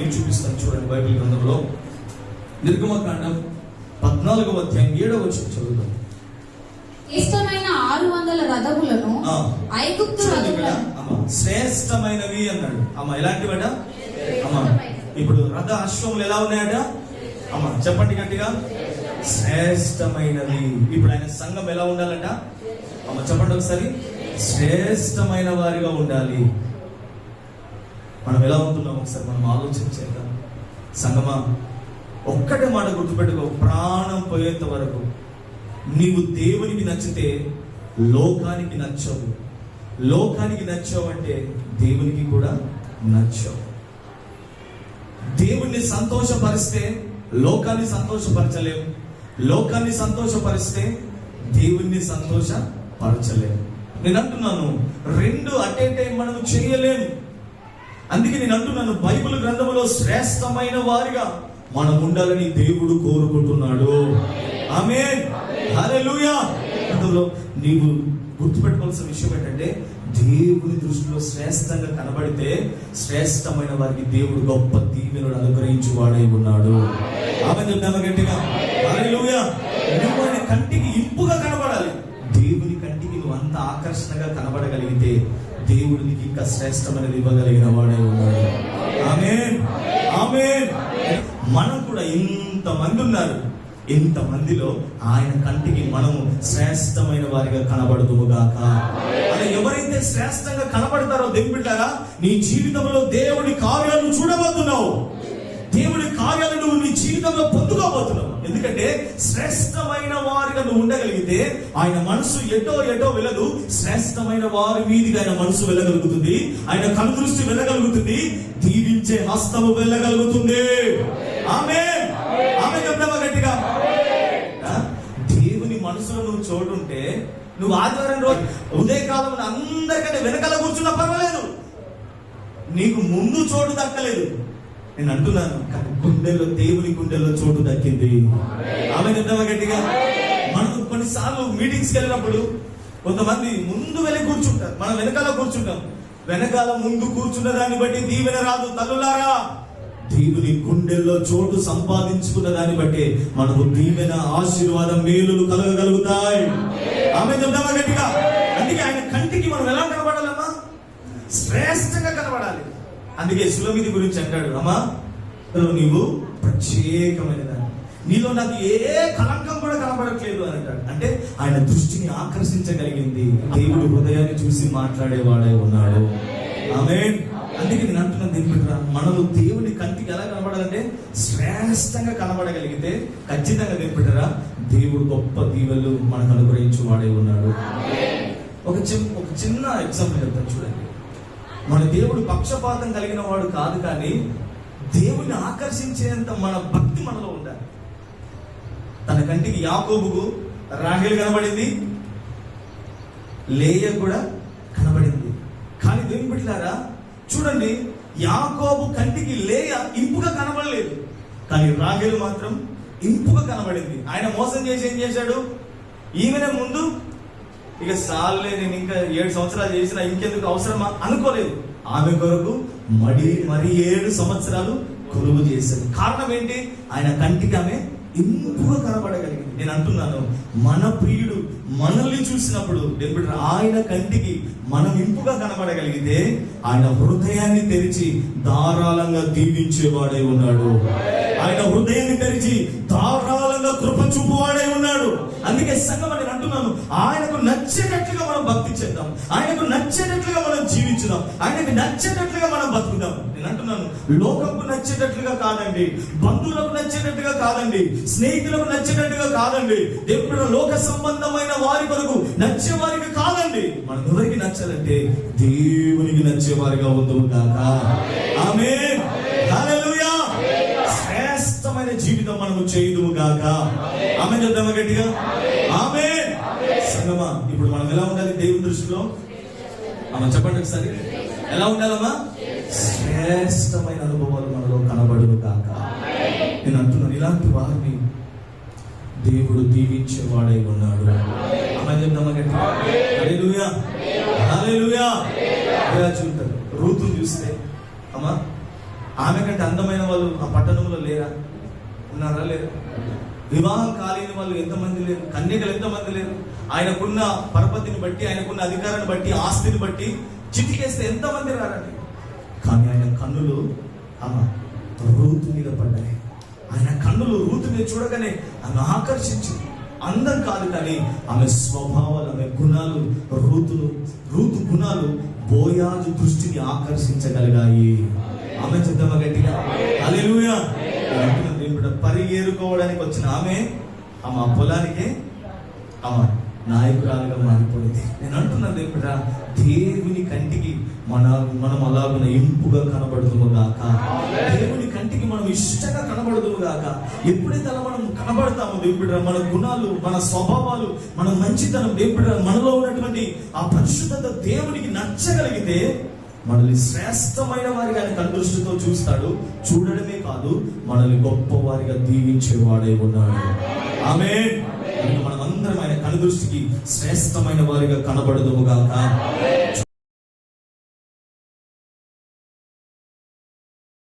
నేను చూపిస్తాను చూడండి బైబిల్ గ్రంథంలో. నిర్గమకాండం పద్నాలుగవ అధ్యాయం ఏడవ వచ్చి చదువుతాం ఇష్టమైన ఆరు వందల రథములను. ఐగుప్తు శ్రేష్టమైనవి అన్నాడు. అమ్మ ఎలాంటివట? అమ్మ ఇప్పుడు రథ అశ్వములు ఎలా ఉన్నాయట? అమ్మ చెప్పండి గట్టిగా. శ్రేష్టమైనవి. ఇప్పుడు ఆయన సంఘం ఎలా ఉండాలట? అమ్మ చెప్పండి ఒకసారి. శ్రేష్టమైన వారిగా ఉండాలి. మనం ఎలా ఉంటున్నాం ఒకసారి మనం ఆలోచన చేద్దాం సంగమా ఒక్కటే మాట గుర్తుపెట్టుకో ప్రాణం పోయేంత వరకు. నీవు దేవునికి నచ్చితే లోకానికి నచ్చవు. లోకానికి నచ్చావు అంటే దేవునికి కూడా నచ్చవు. దేవుణ్ణి సంతోషపరిస్తే లోకాన్ని సంతోషపరచలేము లోకాన్ని సంతోషపరిస్తే దేవుణ్ణి సంతోషపరచలేము నేను అంటున్నాను రెండు అట్ ఏ టైం మనం చేయలేము అందుకే నేను అంటున్నాను బైబిల్ గ్రంథంలో శ్రేష్టమైన వారిగా మనం ఉండాలని దేవుడు కోరుకుంటున్నాడు. ఆమె అందులో నీవు గుర్తుపెట్టుకోవాల్సిన విషయం ఏంటంటే దేవుని దృష్టిలో శ్రేష్టంగా కనబడితే శ్రేష్టమైన వారికి దేవుడు గొప్ప దీవెనుడు అనుగ్రహించి వాడై ఉన్నాడు. ఆమె చెప్తామా గట్టిగా. నువ్వు ఆయన కంటికి అంత ఆకర్షణగా కనబడగలిగితే దేవుడు నీకు ఇంకా శ్రేష్టమైనది ఇవ్వగలిగిన వాడే ఉన్నాడు. ఆమె ఆమె మనం కూడా ఇంత మంది ఉన్నారు. ఇంత మందిలో ఆయన కంటికి మనము శ్రేష్టమైన వారిగా కనబడుదుము గాక. అలా ఎవరైతే శ్రేష్టంగా కనబడతారో దేవుడిలాగా నీ జీవితంలో దేవుడి కార్యాలను చూడబోతున్నావు. దేవుని కార్యాలు నువ్వు నీ జీవితంలో పొందుకోబోతున్నావు. ఎందుకంటే శ్రేష్టమైన వారిగా నువ్వు ఉండగలిగితే ఆయన మనసు ఎటో ఎటో వెళ్ళదు. శ్రేష్టమైన వారి మీదికి ఆయన మనసు వెళ్ళగలుగుతుంది. ఆయన కనుదృష్టి వెళ్ళగలుగుతుంది. దీవించే హస్తము వెళ్ళగలుగుతుంది. ఆమె ఆమె చెప్తావా గట్టిగా? ఆ? దేవుని మనసులో నువ్వు చోటుంటే నువ్వు ఆదివారం రోజు ఉదయకాలంలో అందరికంటే వెనకాల కూర్చున్నా పర్వాలేదు. నీకు ముందు చోటు దక్కలేదు. నేను అంటున్నాను కానీ గుండెల్లో దేవుని గుండెల్లో చోటు దక్కింది. ఆమె చెప్తామా గట్టిగా? మనం కొన్నిసార్లు మీటింగ్స్కి వెళ్ళినప్పుడు కొంతమంది ముందు వెళ్ళి కూర్చుంటారు మనం వెనకాల కూర్చుంటాం. వెనకాల ముందు కూర్చున్న దాన్ని బట్టి దీవెన రాదు తల్లులారా. దేవుని గుండెల్లో చోటు సంపాదించుకున్న దాన్ని బట్టి మనకు దీవెన ఆశీర్వాదం మేలులు కలగగలుగుతాయి. ఆమె చెప్తామా గట్టిగా? అందుకే ఆయన కంటికి మనం ఎలా కనబడాలమ్మా? శ్రేష్టంగా కనబడాలి. అందుకే సులమిది గురించి అంటాడు అమ్మా నీవు ప్రత్యేకమైన దాన్ని. నీలో నాకు ఏ కలంకం కూడా కనబడట్లేదు అని అంటాడు. అంటే ఆయన దృష్టిని ఆకర్షించగలిగింది. దేవుడు హృదయాన్ని చూసి మాట్లాడేవాడే ఉన్నాడు. ఆమె అందుకే నేను అంటున్నాను బిడ్డ మనము దేవుని కంటికి ఎలా కనబడాలంటే శ్రేష్టంగా కనబడగలిగితే ఖచ్చితంగా దీని బిడ్డరా దేవుడు గొప్ప దీవెలు మనకు అనుగ్రహించు వాడే ఉన్నాడు ఒక చిన్న ఒక చిన్న ఎగ్జాంపుల్ చెప్తాను చూడండి. మన దేవుడు పక్షపాతం కలిగిన వాడు కాదు కానీ దేవుని ఆకర్షించేంత మన భక్తి మనలో ఉండాలి. తన కంటికి యాకోబుకు రాహేల్ కనబడింది లేయ కూడా కనబడింది. కానీ దేవుని బిడ్డలారా చూడండి యాకోబు కంటికి లేయ ఇంపుగా కనబడలేదు. కానీ రాహేల్ మాత్రం ఇంపుగా కనబడింది. ఆయన మోసం చేసి ఏం చేశాడు? ఈమెనే ముందు ఇక సార్లే నేను ఇంకా ఏడు సంవత్సరాలు చేసిన ఇంకెందుకు అవసరమా? అనుకోలేదు. ఆమె కొరకు మడి మరి ఏడు సంవత్సరాలు కొలువు చేశాడు. కారణం ఏంటి? ఆయన కంటికి ఆమె ఇంపుగా కనబడగలిగింది. నేను అంటున్నాను మన ప్రియుడు మనల్ని చూసినప్పుడు దేవుడు ఆయన కంటికి మనం ఇంపుగా కనబడగలిగితే ఆయన హృదయాన్ని తెరిచి ధారాళంగా దీవించేవాడై ఉన్నాడు. ఆయన హృదయాన్ని తెరిచి ధారాళంగా కృప చూపువాడై ఉన్నాడు. అందుకే సంగం నేను అంటున్నాను ఆయనకు నచ్చేటట్లుగా మనం భక్తి చేద్దాం. ఆయనకు నచ్చేటట్లుగా మనం జీవించుదాం. ఆయనకు నచ్చేటట్లుగా మనం బతుకుదాం. నేను అంటున్నాను లోకంకు నచ్చేటట్లుగా కాదండి బంధువులకు నచ్చేటట్టుగా కాదండి స్నేహితులకు నచ్చేటట్టుగా కాదండి దేవుడు లోక సంబంధమైన వారి కొరకు నచ్చే వారికి కాదండి. మనం ఎవరికి నచ్చాలంటే దేవునికి నచ్చే వారిగా ఉందాం కాక ఆమె గాక ఆమె చెప్దామా గట్టిగా? ఆమె సంగమా ఇప్పుడు మనం ఎలా ఉండాలి దేవుని దృష్టిలో? అమ్మ చెప్పండి ఒకసారి. ఎలా ఉండాలమ్మా? శ్రేష్టమైన అనుభవాలు మనలో కనబడును కాక నేను అంటున్నాను ఇలాంటి వారిని దేవుడు దీవించేవాడై ఉన్నాడు. అమ్మ చెప్దామా గట్టిగా? హల్లెలూయా. హల్లెలూయా. ఇలా చూస్తారు రూతుని చూస్తే అమ్మా ఆమె కంటే అందమైన వాళ్ళు ఆ పట్టణంలో లేరా? ఉన్నారా లేరా వివాహం కాలేని వాళ్ళు ఎంతమంది లేరు కన్యకలు ఎంతమంది లేరు. ఆయనకున్న పరపతిని బట్టి ఆయనకున్న అధికారాన్ని బట్టి ఆస్తిని బట్టి చిటికేస్తే ఎంతమంది రారండి? కానీ ఆయన కన్నులు ఆమె రూతు మీద పడ్డాయి. ఆయన కన్నులు రూతు మీద చూడగానే ఆమె ఆకర్షించింది. అందం కాదు కానీ ఆమె స్వభావాలు ఆమె గుణాలు రూతులు రూతు గుణాలు బోయాజు దృష్టిని ఆకర్షించగలిగాయి. ఆమె చెప్తామా గట్టిగా? హల్లెలూయా నేను పరిగేరుకోవడానికి వచ్చిన ఆమె ఆమె పొలానికి పొలానికే ఆమె నాయకురాలుగా మారిపోయింది. నేను అంటున్నాను దేవుడా దేవుని కంటికి మన మనం అలాగున ఇంపుగా కనబడుతుము గాక. దేవుని కంటికి మనం ఇష్టంగా కనబడుతుము గాక. ఎప్పుడైతే అలా మనం కనబడతామో దేవుడా మన గుణాలు మన స్వభావాలు మన మంచితనం దేవుడా మనలో ఉన్నటువంటి ఆ పరిశుద్ధత దేవునికి నచ్చగలిగితే మనల్ని శ్రేష్టమైన వారిగా ఆయన కనుదృష్టితో చూస్తాడు. చూడడమే కాదు మనల్ని గొప్పవారిగా దీవించేవాడే ఉన్నాడు. ఆమె మనం అందరం ఆయన కనుదృష్టికి శ్రేష్టమైన వారిగా కనబడదుము గాక.